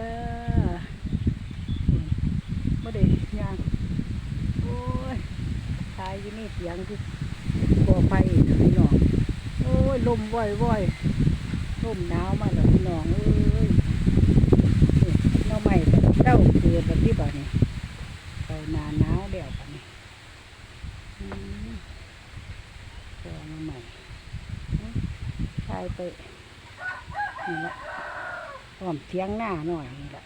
จ้าไม่ได้ยางโอ้ยตายอยู่นี่เสียงที่ก่อไฟพี่น้องโอ้ยลมว่อยว่อยลมหนาวมาแล้วพี่น้องเอ้ยนี่หน้องใหม่เจ้าเกิดแบบที่บ่านี่ไปหนาหนาวแล้วบ่นี่อืมแกมาใหม่ตายไปนี่ละ พร้อมเทียงหน้าหน่อยนี่แหละ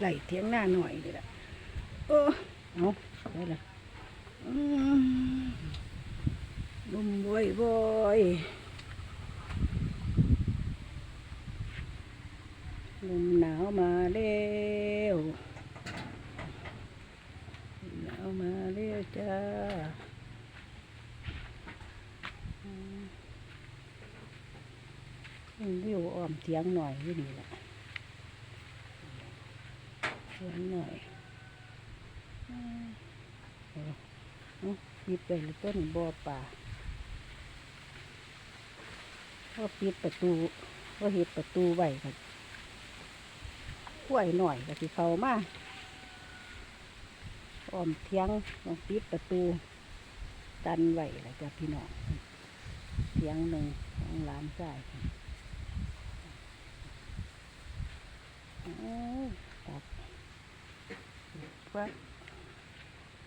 ไหลเทียงหน้าหน่อยนี่แหละเออเอาได้ละลมบ่อยบ่อยลมหนาวมาแล้วหนาวมาแล้วจ้าอืมวิวอ้อมเทียงหน่อยอยู่นี่แหละ เขียนหน่อยอืมเอาเอาปิดไปแล้วต้นบ่อป่าก็ปิดประตูก็เห็ดประตูไว้ครับกล้วยหน่อยก็สิเข้ามาอ้อมเทียงต้องปิดประตูตันไว้แล้วจ้ะพี่น้องเทียงหนึ่งของหลานชายโอ้ยตัด ว่า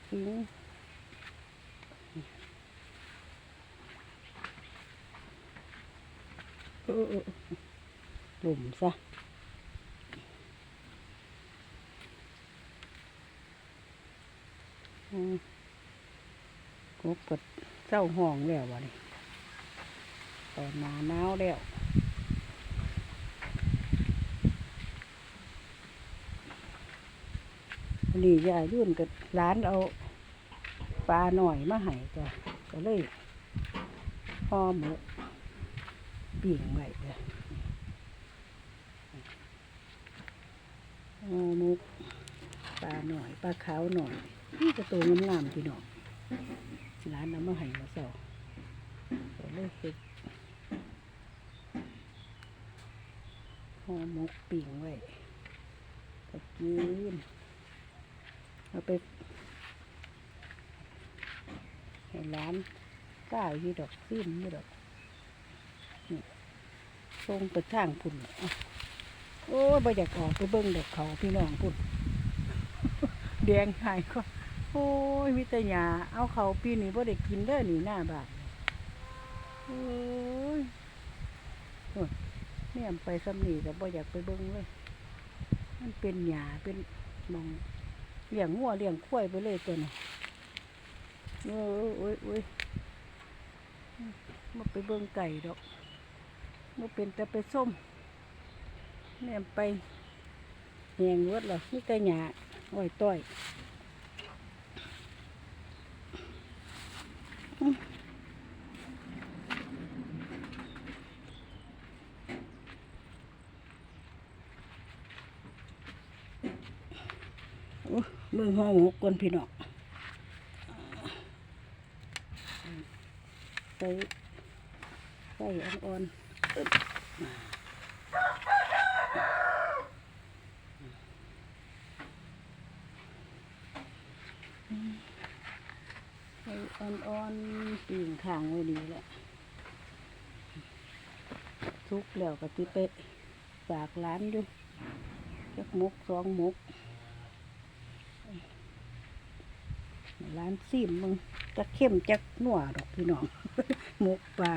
ทิ้งออเอหลุมซะอืมกบกดเศร้าห้องแล้ววะนี่ตอนหนาหนาวแล้ว วั นนี้ยายยุ่นกับร้านเอาปลาหน่อยมาให้จ้ะก็เลยห่อหมกปิ่งไว้จ้ะห่อหมกปลาหน่อยปลาขาวหน่อยนี่จะตัวงามๆพี่น้องร้านเอามาให้มาเสาก็เลยเฮ็ดห่อหมกปิ่งไว้ก็กิน เอาไปให้ร้านก้าวยี่ดอกซิมยี่ดอกทรงไปทางพุ่นโอ้ยบ่อยากออกไปเบิ่งดอกเขาพี่น้องพุ่นแดงหายก็โอ้ยมิตรยาเอาเขาปีนี้บ่ได้กินเด้อนี่หน้าบานโอ้ยโอ้ยแม่มไปสำนีแต่บ่อยากไปเบิ่งเลย มันเป็นหญ้าเป็นมอง เลี้ยงงัวเลี้ยงควายไปเลยตัวนี้โอ้ยโอ้ยโอ้ยมาไปเบิ่งไก่ดอกมาเป็นแต่ไปส้มแม่นไปแหงวัดหรอนี่แต่หยาอ้อยต้อยอื้อ โอ้ยเบิ่งห้องหกคนพี่น้องใส่ใส่อ่อนอึ๊บใส่อ่อนๆปีงข้างไว้ดีแหละทุกแล้วก็ติไปฝากร้านอยู่จักมุกสองมุก ร้านซีมมึงจะเข้มจะนัวดอกพี่น้องหมกปลา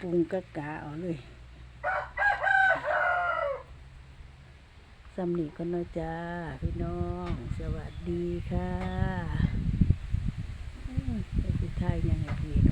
ปรุงกะกาเอาเลยสำนีก็นนะจ้าพี่น้อง สวัสดีค่ะอืมไปพิทายยังไงพี่